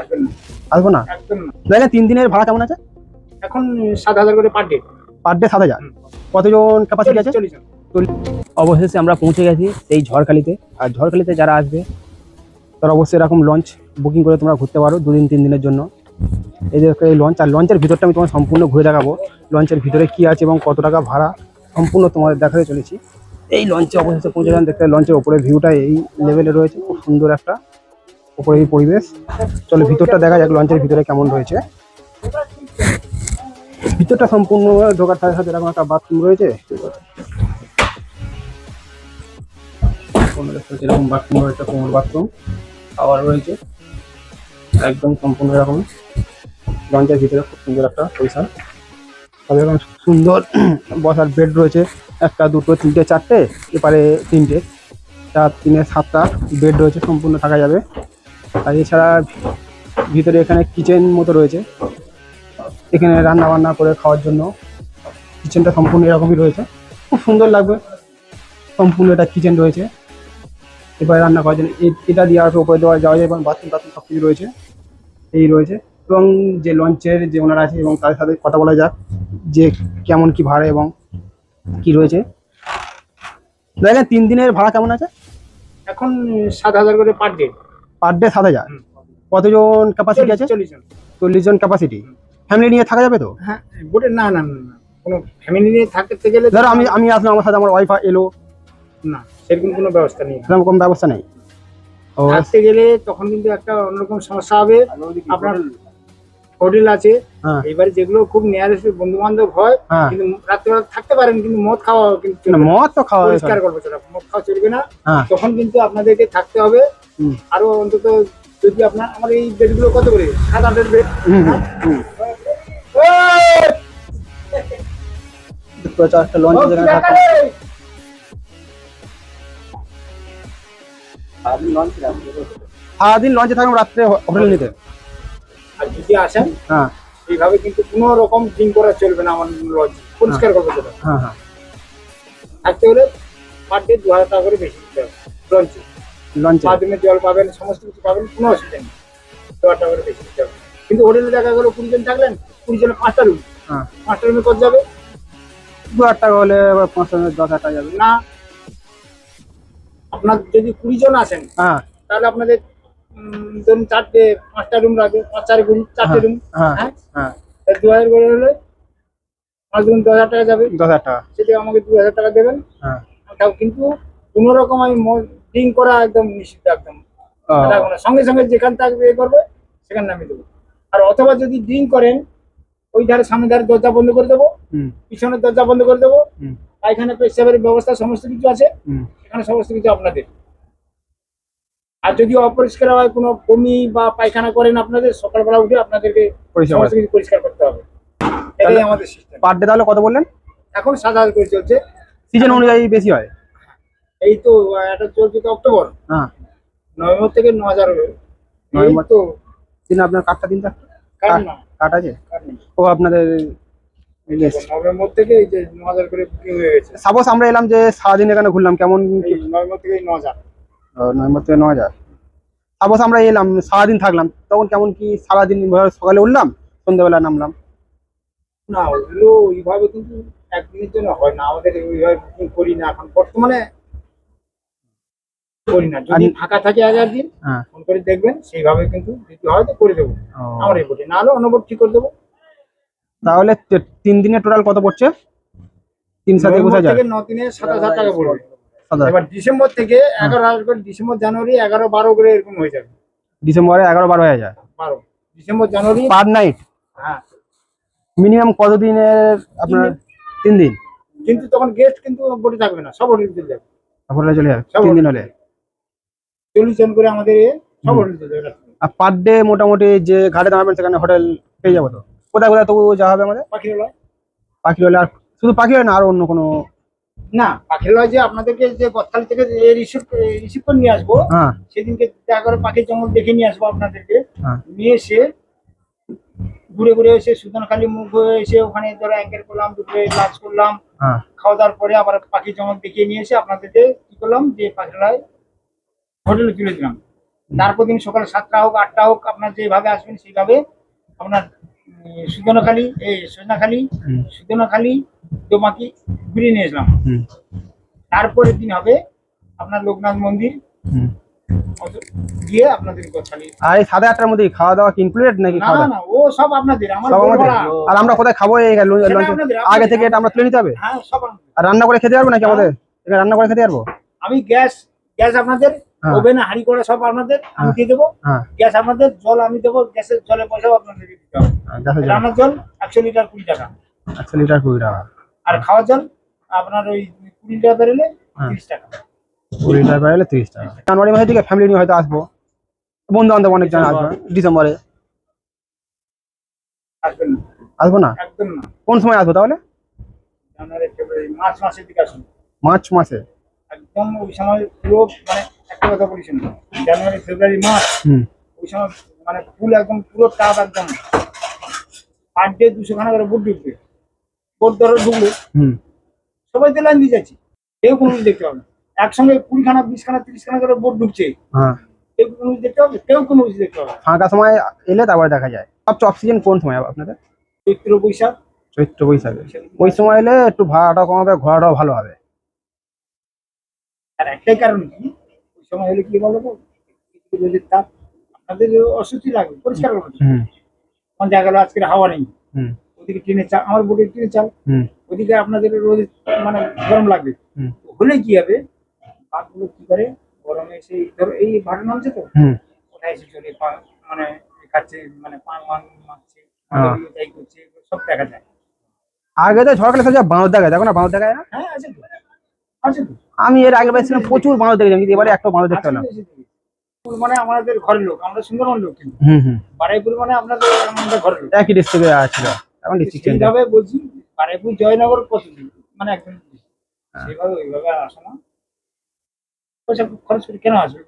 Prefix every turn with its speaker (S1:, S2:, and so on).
S1: আসবেন না।
S2: আসব না? তিন দিনের ভাড়া কেমন আছে?
S1: এখন সাত হাজার করে পার ডে
S2: পার ডে সাত হাজার? কতজন ক্যাপাসিটি আছে? অবশেষে আমরা পৌঁছে গেছি এই ঝড়খালিতে। আর ঝড়খালিতে যারা আসবে তারা অবশ্যই এরকম লঞ্চ বুকিং করে তোমরা ঘুরতে পারো দুদিন তিন দিনের জন্য। এই যে এই লঞ্চ আর লঞ্চের ভিতরটা আমি তোমার সম্পূর্ণ ঘুরে দেখাবো। লঞ্চের ভিতরে কি আছে এবং কত টাকা ভাড়া সম্পূর্ণ তোমাদের দেখাতে চলেছি। এই লঞ্চে অবশেষে পৌঁছে গেলাম। দেখতে লঞ্চের ওপরে ভিউটা এই লেভেলে রয়েছে। খুব সুন্দর একটা ওপরে পরিবেশ। চলো ভিতরটা দেখা যাক, লঞ্চের ভিতরে কেমন রয়েছে। ভিতরটা সম্পূর্ণ ঢোকার সাথে সাথে এরকম একটা বাথরুম রয়েছে। এরকম বাথরুম রয়েছে, কোমর বাথরুম খাওয়ার রয়েছে। একদম সম্পূর্ণ এরকম। লঞ্চের ভিতরে খুব সুন্দর একটা পরিসর তবে এরকম সুন্দর বসার বেড রয়েছে, একটা, দুটো, তিনটে, চারটে, এপারে তিনটে। চার তিনে সাতটা বেড রয়েছে, সম্পূর্ণ থাকা যাবে। আর এছাড়া ভিতরে এখানে কিচেন মতো রয়েছে। এখানে রান্না বান্না করে খাওয়ার জন্য কিচেনটা সম্পূর্ণ এরকমই রয়েছে। খুব সুন্দর লাগবে। সম্পূর্ণ এটা কিচেন রয়েছে। এবারে রান্না করার জন্য এটা দিয়ে আর উপরে দেওয়া যাওয়া যায় এবং বাথরুম টাথরুম সব কিছু রয়েছে। এই রয়েছে এবং যে লঞ্চের যে ওনার আছে এবং তাদের সাথে কথা বলা যাক যে কেমন কি ভাড়া এবং কি রয়েছে। দেখেন তিন দিনের ভাড়া কেমন আছে?
S1: এখন সাত হাজার করে পার ডে
S2: পার ডে সাত হাজার। কতজন ক্যাপাসিটি আছে?
S1: চল্লিশ জন।
S2: চল্লিশ জন ক্যাপাসিটি ফ্যামিলি নিয়ে থাকা যাবে তো?
S1: হ্যাঁ। বোটে না না না। কোনো ফ্যামিলি নিয়ে থাকতে গেলে
S2: ধরো আমি আমি আসলাম আমার সাথে আমার ওয়াইফ এলো।
S1: না সেরকম কোনো ব্যবস্থা নেই।
S2: সেরকম কোনো ব্যবস্থা নেই। ও
S1: থাকতে গেলে তখন কিন্তু একটা অন্যরকম সমস্যা হবে। আপনার হোটেল আছে
S2: হ্যাঁ।
S1: এবারে যেগুলো খুব নিয়ারেস্ট বন্ধু বান্ধব হয়
S2: হ্যাঁ।
S1: কিন্তু রাত্রেবেলা থাকতে পারেন কিন্তু মদ খাওয়া কিন্তু।
S2: মদ তো খাওয়া
S1: পরিষ্কার করব সেটা মদ খাওয়া চলবে না।
S2: হ্যাঁ।
S1: তখন কিন্তু আপনাদেরকে থাকতে হবে। আরও অন্তত যদি আপনার আমার এই বেডগুলো কত করে? সাত আটের বেড।
S2: লঞ্চ সারাদিন লঞ্চে থাকলাম রাত্রে হোটেল নিতে।
S1: আর যদি আসেন
S2: হ্যাঁ।
S1: এইভাবে কিন্তু কোনো রকম ড্রিঙ্ক করা চলবে না আমার লজ। পরিষ্কার করব সেটা।
S2: হ্যাঁ হ্যাঁ
S1: থাকতে হলে পার ডে দু হাজার টাকা করে বেশি দিতে হবে লঞ্চে
S2: লঞ্চে
S1: বাথরুমে জল পাবেন সমস্ত কিছু পাবেন কোনো অসুবিধা নেই। দু হাজার টাকা করে বেশি দিতে হবে। কিন্তু হোটেলে দেখা গেলো কুড়ি জন থাকলেন কুড়ি জনে পাঁচটা রুম
S2: হ্যাঁ।
S1: পাঁচটা রুমে কত যাবে?
S2: দু হাজার টাকা হলে এবার পাঁচশো দশ হাজার টাকা যাবে।
S1: না। আপনার যদি কুড়ি জন আসেন
S2: হ্যাঁ।
S1: তাহলে আপনাদের ধরুন চারটে পাঁচটা রুম লাগবে পাঁচ চার কুড়ি চারটে রুম
S2: হ্যাঁ
S1: হ্যাঁ?
S2: হ্যাঁ।
S1: দু হাজার করে হলে পাঁচ দিন দশ হাজার টাকা যাবে।
S2: দশ হাজার টাকা।
S1: সেটা আমাকে দু হাজার টাকা দেবেন।
S2: হ্যাঁ।
S1: তাও কিন্তু কোনো রকম আমি ড্রিঙ্ক করা একদম নিষিদ্ধ একদম। সঙ্গে সঙ্গে যেখান থাকবে এ করবে সেখানে নামিয়ে দেবো। আর অথবা যদি ড্রিঙ্ক করেন ওই ধারে সামনে ধারে দরজা বন্ধ করে দেবো
S2: হুম।
S1: পিছনের দরজা বন্ধ করে দেবো পায়খানা পেশাবের ব্যবস্থা সমস্ত কিছু আছে। এখানে সমস্ত কিছু আপনাদের। আর যদি অপরিষ্কার হয় কোনো বমি বা পায়খানা করেন আপনাদের সকালবেলা উঠে আপনাদেরকে সমস্ত কিছু পরিষ্কার করতে হবে। এটাই আমাদের সিস্টেম
S2: পার ডে তাহলে কত বললেন?
S1: এখন করে চলছে।
S2: সিজন অনুযায়ী বেশি হয়?
S1: এই তো এটা চলছে তো অক্টোবর।
S2: হ্যাঁ।
S1: নভেম্বর থেকে ন হাজার
S2: নভেম্বর।
S1: তো।
S2: দিন আপনার দিন আছে। ও আপনাদের
S1: নভেম্বর থেকে এই যে ন হাজার করে বুকিং হয়ে গেছে।
S2: সাপোজ আমরা এলাম যে সারাদিন এখানে ঘুরলাম কেমন
S1: নভেম্বর থেকে ন হাজার।
S2: নভেম্বর থেকে ন হাজার। সাপোজ আমরা এলাম সারাদিন থাকলাম তখন কেমন কি সারাদিন সকালে উঠলাম সন্ধ্যেবেলা নামলাম?
S1: না ওগুলো ওইভাবে কিন্তু একদিনের জন্য হয় না। আমাদের ওইভাবে বুকিং করি না এখন বর্তমানে করি না। যদি ফাঁকা থাকে দিন
S2: হ্যাঁ।
S1: ফোন করে দেখবেন সেইভাবে কিন্তু যদি হয় তো করে দেবো। আমার এই বলি না হলে অন্য বোর্ড ঠিক করে দেবো।
S2: তাহলে তিন দিনের টোটাল কত পড়ছে? তিন সাথে
S1: থেকে ন দিনে সাত হাজার টাকা পড়বে। এবার ডিসেম্বর থেকে এগারো হাজার করে ডিসেম্বর জানুয়ারি এগারো বারো করে এরকম হয়ে যাবে।
S2: ডিসেম্বরে এগারো বারো হাজার
S1: বারো। December January.
S2: Per night?
S1: হ্যাঁ।
S2: মিনিমাম কত দিনের আপনার? তিন দিন।
S1: কিন্তু তখন গেস্ট কিন্তু বোটে থাকবে না সব হোটেল চলে যাবে।
S2: হোটেলে চলে যাবে? তিন দিন হলে?
S1: চল্লিশ জন করে আমাদের সব হোটেল চলে যাবে।
S2: আর পার ডে মোটামুটি যে ঘাটে দাঁড়াবেন সেখানে হোটেল পেয়ে যাব তো? কোথায় কোথায় তবু যাওয়া হবে আমাদের?
S1: পাখির লয়
S2: পাখি হলে আর শুধু পাখি হয় না আর অন্য কোনো
S1: না পাখির লয় যে আপনাদেরকে যে গতকাল থেকে রিসিভ রিসিভ করে নিয়ে আসব
S2: হ্যাঁ।
S1: সেদিনকে দেখা করে পাখির জঙ্গল দেখে নিয়ে আসব আপনাদেরকে।
S2: হ্যাঁ।
S1: নিয়ে এসে ঘুরে ঘুরে এসে সুদনখালি মুখ হয়ে এসে ওখানে ধরো অ্যাঙ্কেল করলাম দুপুরে লাঞ্চ করলাম
S2: হ্যাঁ।
S1: খাওয়া দাওয়ার পরে আবার পাখির জঙ্গল দেখিয়ে নিয়ে এসে আপনাদেরকে কি করলাম যে পাখিরালয় হোটেলে তুলে দিলাম। তারপর দিন সকাল সাতটা হোক আটটা হোক আপনার যেভাবে আসবেন সেইভাবে আপনার সুদনাখালি এই সজনাখালি সুদনাখালি দোমাকি ঘুরিয়ে নিয়ে
S2: হুম।
S1: তারপরের দিন হবে আপনার লোকনাথ মন্দির। গিয়ে আপনাদের
S2: আর এই সাড়ে আটটার মধ্যে খাওয়া দাওয়া কি ইনক্লুডেড নাকি
S1: না না ও সব আপনাদের আমার
S2: আর আমরা কোথায় খাব এই আগে থেকে এটা আমরা তুলে নিতে হবে?
S1: হ্যাঁ সব
S2: আর রান্না করে খেতে পারব নাকি আমাদের? এখানে রান্না করে খেতে পারব?
S1: আমি গ্যাস গ্যাস আপনাদের
S2: হ্যাঁ।
S1: ওভেনে হাঁড়ি করে সব আপনাদের আমি
S2: হ্যাঁ।
S1: দিয়ে দেবো।
S2: হ্যাঁ।
S1: গ্যাস আপনাদের জল আমি দেবো গ্যাসের জলের পয়সাও আপনাদের দিতে হবে। রান্নার জল একশো লিটার কুড়ি টাকা।
S2: একশো লিটার কুড়ি টাকা।
S1: আর খাওয়ার জল আপনার ওই কুড়ি লিটার বেরোলে
S2: হ্যাঁ।
S1: তিরিশ টাকা।
S2: কুড়ি লিটার বাইরে তিরিশ টাকা। জানুয়ারি মাসের দিকে ফ্যামিলি নিয়ে হয়তো আসব। বন্ধু বান্ধব অনেকজন আসবে ডিসেম্বরে।
S1: আসবেন
S2: আসব না?
S1: একদম না।
S2: কোন সময় আসব তাহলে?
S1: জানুয়ারি ফেব্রুয়ারি মার্চ মাসের দিকে আসুন।
S2: মার্চ মাসে।
S1: একদম ওই সময় পুরো মানে একটা কথা বলেছেন জানুয়ারি ফেব্রুয়ারি মার্চ
S2: হুম।
S1: ওই সময় মানে ফুল একদম পুরো টাপ একদম। পার ডে দুশো খানা করে বুট ঢুকবে। বোট ধরো ঢুকলো।
S2: হুম।
S1: সবাই তো লাইন দিয়ে যাচ্ছি। কেউ কোনো দেখতে না। একসঙ্গে কুড়ি খানা বিশ খানা তিরিশ খানা করে বোট ঢুকছে।
S2: হ্যাঁ।
S1: কেউ কোনো দেখতে পাবে? কেউ কোনো দেখতে পাবে
S2: ফাঁকা সময় এলে তারপরে দেখা যায়। সবচেয়ে অক্সিজেন কোন সময় আপনাদের?
S1: চৈত্র বৈশাখ।
S2: চৈত্র বৈশাখে। ওই সময় এলে একটু ভাড়াটা কমাবে ঘোরাটাও ভালো হবে।
S1: আর একটাই কারণ কি? ওই সময় হলে কি বলো তো? একটু রোদের তাপ আপনাদের অস্বস্তি লাগবে পরিষ্কার করবে আমার দেখা গেলো আজকের হাওয়া নেই। ওদিকে ট্রেনে চা আমার বোটে ট্রেনে চাল।
S2: হুম।
S1: ওদিকে আপনাদের রোদে মানে গরম লাগবে। হলে কি হবে? বাঘগুলো কি করে? গরমে এসে এই ধরো এই ভাটা নামছে তো? ওটা এসে চলে মানে খাচ্ছে মানে পান মান মারছে
S2: হ্যাঁ।
S1: যাই করছে সব দেখা যায়।
S2: আগে তো ঝড়কালে সব বাঁধ দেখো না বাঁধ দেখায় না?
S1: হ্যাঁ আছে তো। আছে তো।
S2: আমি এর আগে ছিলাম প্রচুর বাঁধ দেখেছিলাম কিন্তু এবারে একটা বাঁধ দেখতে
S1: আছে আছে। ফুল মানে আমাদের ঘরের লোক আমরা সুন্দরবন লোক কিন্তু।
S2: হুম হুম।
S1: বারাইপুর মানে আপনাদের আমাদের ঘরের লোক।
S2: একই ডিস্ট্রিক্টে ছিল এখন ডিস্ট্রিক্ট চেঞ্জ
S1: হবে বলছি বারেপুর জয়নগর কত মানে একদম
S2: সেভাবে
S1: সেইভাবে ওইভাবে আসো না। পয়সা খরচ করে কেন আসবে